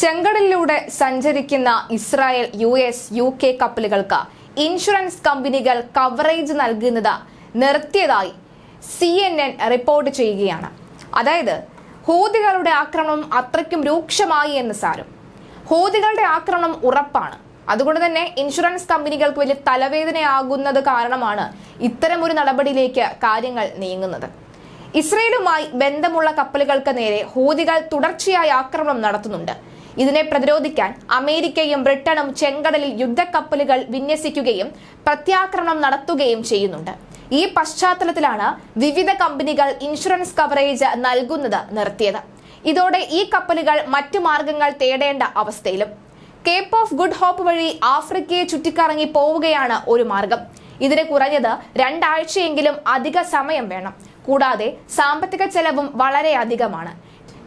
ചെങ്കടലിലൂടെ സഞ്ചരിക്കുന്ന Israel U S U K കപ്പലുകൾക്ക് insurance കമ്പനികൾ കവറേജ് നൽകുന്നത് നിർത്തിയതായി സി എൻ എൻ റിപ്പോർട്ട് ചെയ്യുകയാണ്. അതായത് ഹൂതികളുടെ ആക്രമണം അത്രയ്ക്കും രൂക്ഷമായി എന്ന് സാരം. ഹൂതികളുടെ ആക്രമണം ഉറപ്പാണ്. അതുകൊണ്ട് തന്നെ ഇൻഷുറൻസ് കമ്പനികൾക്ക് വലിയ തലവേദനയാകുന്നത് കാരണമാണ് ഇത്തരമൊരു നടപടിയിലേക്ക് കാര്യങ്ങൾ നീങ്ങുന്നത്. ഇസ്രയേലുമായി ബന്ധമുള്ള കപ്പലുകൾക്ക് നേരെ ഹൂതികൾ തുടർച്ചയായി ആക്രമണം നടത്തുന്നുണ്ട്. ഇതിനെ പ്രതിരോധിക്കാൻ അമേരിക്കയും ബ്രിട്ടനും ചെങ്കടലിൽ യുദ്ധക്കപ്പലുകൾ വിന്യസിക്കുകയും പ്രത്യാക്രമണം നടത്തുകയും ചെയ്യുന്നുണ്ട്. ഈ പശ്ചാത്തലത്തിലാണ് വിവിധ കമ്പനികൾ ഇൻഷുറൻസ് കവറേജ് നൽകുന്നത് നിർത്തിയത്. ഇതോടെ ഈ കപ്പലുകൾ മറ്റു മാർഗങ്ങൾ തേടേണ്ട അവസ്ഥയിലും. കേപ്പ് ഓഫ് ഗുഡ് ഹോപ്പ് വഴി ആഫ്രിക്കയെ ചുറ്റിക്കറങ്ങി പോവുകയാണ് ഒരു മാർഗം. ഇതിന് കുറഞ്ഞത് രണ്ടാഴ്ചയെങ്കിലും അധിക സമയം വേണം. കൂടാതെ സാമ്പത്തിക ചെലവും വളരെ അധികമാണ്.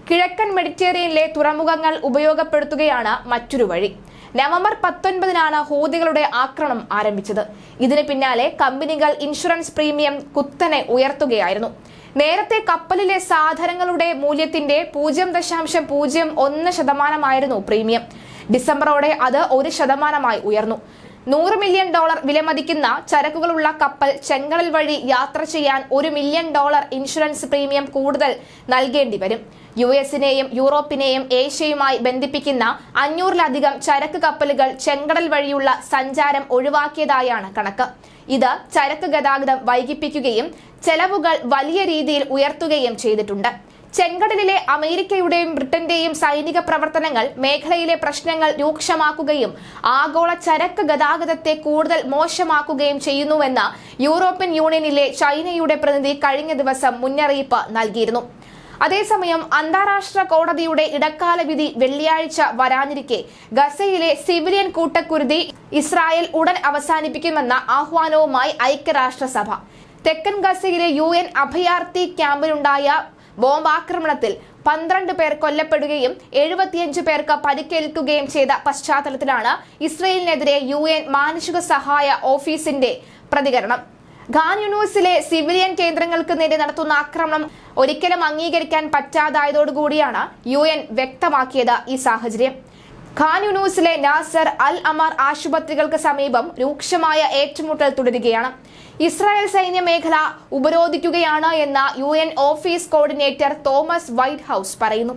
കിഴക്കൻ മെഡിറ്ററേനിയനിലെ തുറമുഖങ്ങൾ ഉപയോഗപ്പെടുത്തുകയാണ് മറ്റൊരു വഴി. നവംബർ പത്തൊൻപതിനാണ് ഹൂതികളുടെ ആക്രമണം ആരംഭിച്ചത്. ഇതിന് പിന്നാലെ കമ്പനികൾ ഇൻഷുറൻസ് പ്രീമിയം കുത്തനെ ഉയർത്തുകയായിരുന്നു. നേരത്തെ കപ്പലിലെ സാധനങ്ങളുടെ മൂല്യത്തിന്റെ പൂജ്യം ദശാംശം പൂജ്യം ഒന്ന് ശതമാനമായിരുന്നു പ്രീമിയം. ഡിസംബറോടെ അത് ഒരു ശതമാനമായി ഉയർന്നു. നൂറ് മില്യൺ ഡോളർ വിലമതിക്കുന്ന ചരക്കുകളുള്ള കപ്പൽ ചെങ്കടൽ വഴി യാത്ര ചെയ്യാൻ ഒരു മില്യൺ ഡോളർ ഇൻഷുറൻസ് പ്രീമിയം കൂടുതൽ നൽകേണ്ടി വരും. യു എസിനെയും യൂറോപ്പിനെയും ഏഷ്യയുമായി ബന്ധിപ്പിക്കുന്ന അഞ്ഞൂറിലധികം ചരക്ക് കപ്പലുകൾ ചെങ്കടൽ വഴിയുള്ള സഞ്ചാരം ഒഴിവാക്കിയതായാണ് കണക്ക്. ഇത് ചരക്ക് ഗതാഗതം വൈകിപ്പിക്കുകയും ചെലവുകൾ വലിയ രീതിയിൽ ഉയർത്തുകയും ചെയ്തിട്ടുണ്ട്. ചെങ്കടലിലെ അമേരിക്കയുടെയും ബ്രിട്ടന്റെയും സൈനിക പ്രവർത്തനങ്ങൾ മേഖലയിലെ പ്രശ്നങ്ങൾ രൂക്ഷമാക്കുകയും ആഗോള ചരക്ക് ഗതാഗതത്തെ കൂടുതൽ മോശമാക്കുകയും ചെയ്യുന്നുവെന്ന് യൂറോപ്യൻ യൂണിയനിലെ ചൈനയുടെ പ്രതിനിധി കഴിഞ്ഞ ദിവസം മുന്നറിയിപ്പ് നൽകിയിരുന്നു. അതേസമയം അന്താരാഷ്ട്ര കോടതിയുടെ ഇടക്കാല വിധി വെള്ളിയാഴ്ച വരാനിരിക്കെ ഗസയിലെ സിവിലിയൻ കൂട്ടക്കുരുതി ഇസ്രായേൽ ഉടൻ അവസാനിപ്പിക്കുമെന്ന ആഹ്വാനവുമായി ഐക്യരാഷ്ട്രസഭ. തെക്കൻ ഗസയിലെ യു എൻ അഭയാർത്ഥി ക്യാമ്പിലുണ്ടായ ബോംബാക്രമണത്തിൽ പന്ത്രണ്ട് പേർ കൊല്ലപ്പെടുകയും എഴുപത്തിയഞ്ച് പേർക്ക് പരിക്കേൽക്കുകയും ചെയ്ത പശ്ചാത്തലത്തിലാണ് ഇസ്രയേലിനെതിരെ യു എൻ മാനുഷിക സഹായ ഓഫീസിന്റെ പ്രതികരണം. ഖാൻ യൂണിവേഴ്സിലെ സിവിലിയൻ കേന്ദ്രങ്ങൾക്ക് നേരെ നടത്തുന്ന ആക്രമണം ഒരിക്കലും അംഗീകരിക്കാൻ പറ്റാതായതോടുകൂടിയാണ് യു എൻ വ്യക്തമാക്കിയത് ഈ സാഹചര്യം. ഖാൻ യൂണൂസിലെ നാസർ അൽ അമാർ ആശുപത്രികൾക്ക് സമീപം രൂക്ഷമായ ഏറ്റുമുട്ടൽ തുടരുകയാണ്. ഇസ്രായേൽ സൈന്യ മേഖല ഉപരോധിക്കുകയാണ് എന്ന U N office coordinator Thomas White House പറയുന്നു.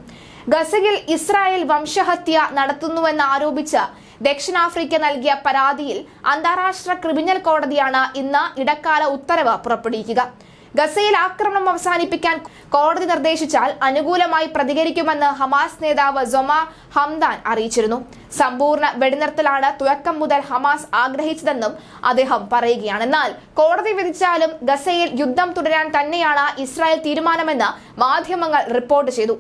ഗസയിൽ ഇസ്രായേൽ വംശഹത്യ നടത്തുന്നുവെന്ന് ആരോപിച്ച് ദക്ഷിണാഫ്രിക്ക നൽകിയ പരാതിയിൽ അന്താരാഷ്ട്ര ക്രിമിനൽ കോടതിയാണ് ഇന്ന് ഇടക്കാല ഉത്തരവ് പുറപ്പെടുവിക്കുക. ഗസയിൽ ആക്രമണം അവസാനിപ്പിക്കാൻ കോടതി നിർദ്ദേശിച്ചാൽ അനുകൂലമായി പ്രതികരിക്കുമെന്ന് ഹമാസ് നേതാവ് സൊമ ഹംദാൻ അറിയിച്ചിരുന്നു. സമ്പൂർണ വെടിനിർത്തലാണ് തുടക്കം മുതൽ ഹമാസ് ആഗ്രഹിച്ചതെന്നും അദ്ദേഹം പറയുകയാണ്. എന്നാൽ കോടതി വിധിച്ചാലും ഗസയിൽ യുദ്ധം തുടരാൻ തന്നെയാണ് ഇസ്രായേൽ തീരുമാനമെന്ന് മാധ്യമങ്ങൾ റിപ്പോർട്ട് ചെയ്തു.